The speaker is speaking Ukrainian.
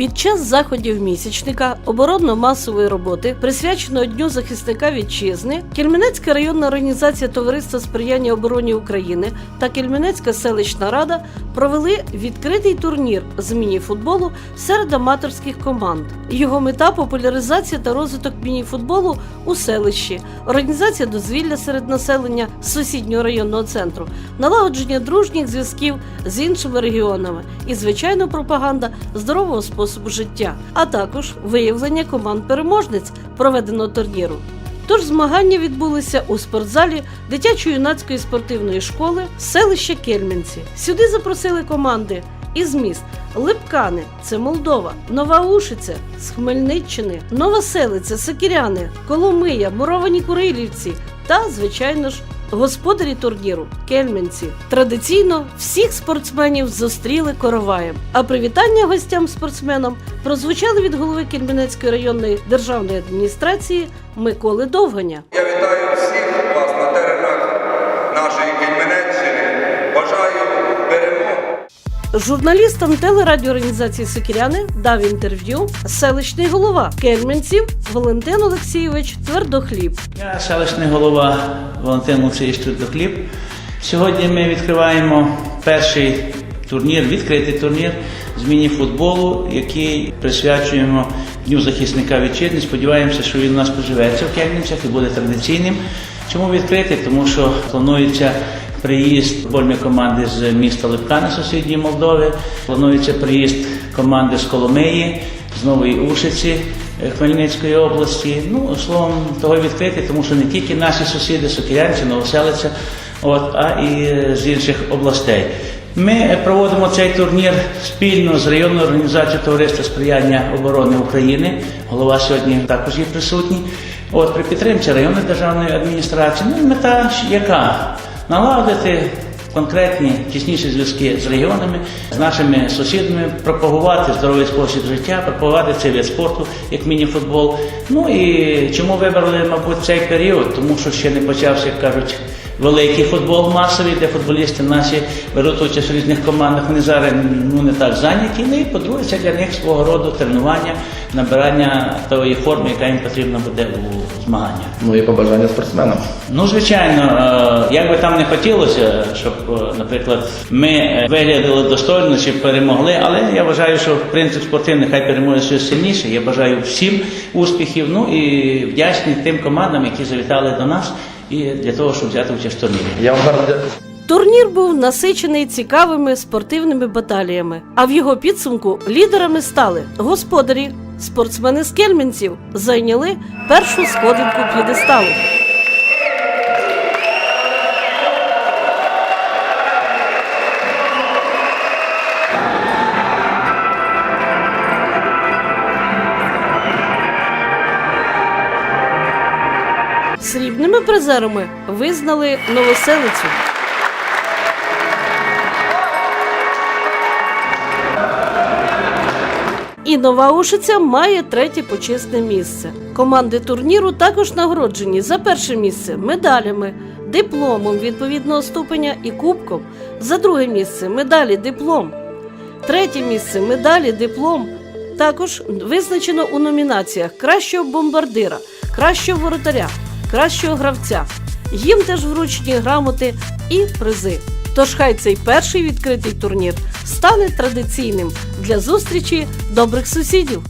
Під час заходів місячника оборонно-масової роботи, присвяченого Дню захисника вітчизни, Кельменецька районна організація Товариства сприяння обороні України та Кельменецька селищна рада провели відкритий турнір з мініфутболу серед аматорських команд. Його мета популяризація та розвиток мініфутболу у селищі, організація дозвілля серед населення сусіднього районного центру, налагодження дружніх зв'язків з іншими регіонами і, звичайно, пропаганда здорового способу життя, а також виявлення команд переможниць проведеного турніру. Тож змагання відбулися у спортзалі дитячо-юнацької спортивної школи селища Кельменці. Сюди запросили команди із міст Липкани, це Молдова, Нова Ушиця з Хмельниччини, Нова Селиця, Сокіряни, Коломия, Муровані Курилівці та, звичайно ж, господарі турніру Кельменці. Традиційно всіх спортсменів зустріли короваєм. А привітання гостям спортсменам прозвучали від голови Кельменецької районної державної адміністрації Миколи Довганя. Я вітаю всіх вас на теренах нашої Кельменеччини. Бажаю. Журналістам телерадіоорганізації Сокіряни дав інтерв'ю селищний голова Кельменців Валентин Олексійович Твердохліб. Я селищний голова Валентин Олексійович Твердохліб. Сьогодні ми відкриваємо перший турнір, відкритий турнір з міні-футболу, який присвячуємо Дню захисника вітчизни. Сподіваємося, що він у нас поживеться в Кельнівцях і буде традиційним. Чому відкритий? Тому що планується приїзд футбольної команди з міста Липкани, сусідньої Молдови. Планується приїзд команди з Коломиї, з Нової Ушиці. е, Хмельницької області. Ну, словом, того й відкритий, тому що не тільки наші сусіди, Сокірянці, Новоселиця, от, а і е, з інших областей. Ми е, проводимо цей турнір спільно з районною організацією Товариства сприяння оборони України. Голова сьогодні також є присутній. От при підтримці районної державної адміністрації. Ну, мета яка? Налагодити конкретні тісніші зв'язки з регіонами, з нашими сусідами, пропагувати здоровий спосіб життя, пропагувати цей вид спорту, як міні-футбол. Ну і чому вибрали, мабуть, цей період? Тому що ще не почався, як кажуть, великий футбол масовий, де футболісти наші беруть участь в різних командах. Вони зараз ну не так зайняті. Ну і по-друге, це для них свого роду тренування, набирання тої форми, яка їм потрібна буде у змаганнях. Ну і побажання спортсменам. Ну, звичайно, е, як би там не хотілося, щоб, е, наприклад, ми е, виглядали достойно чи перемогли, але я вважаю, що принцип спортивний хай переможе щось сильніше. Я бажаю всім успіхів. Ну і вдячний тим командам, які завітали до нас, і для того, щоб взяти участь в турнірі. Я вам гарно дякую. Турнір був насичений цікавими спортивними баталіями. А в його підсумку лідерами стали господарі, спортсмени з кельмінців зайняли першу сходинку п'єдесталу. Срібними призерами визнали новоселицю. І нова Ушиця має третє почесне місце. Команди турніру також нагороджені за перше місце медалями, дипломом відповідного ступеня і кубком. За друге місце медалі, диплом. Третє місце медалі, диплом. Також визначено у номінаціях кращого бомбардира, кращого воротаря, кращого гравця. Їм теж вручені грамоти і призи. Тож хай цей перший відкритий турнір стане традиційним для зустрічі добрих сусідів.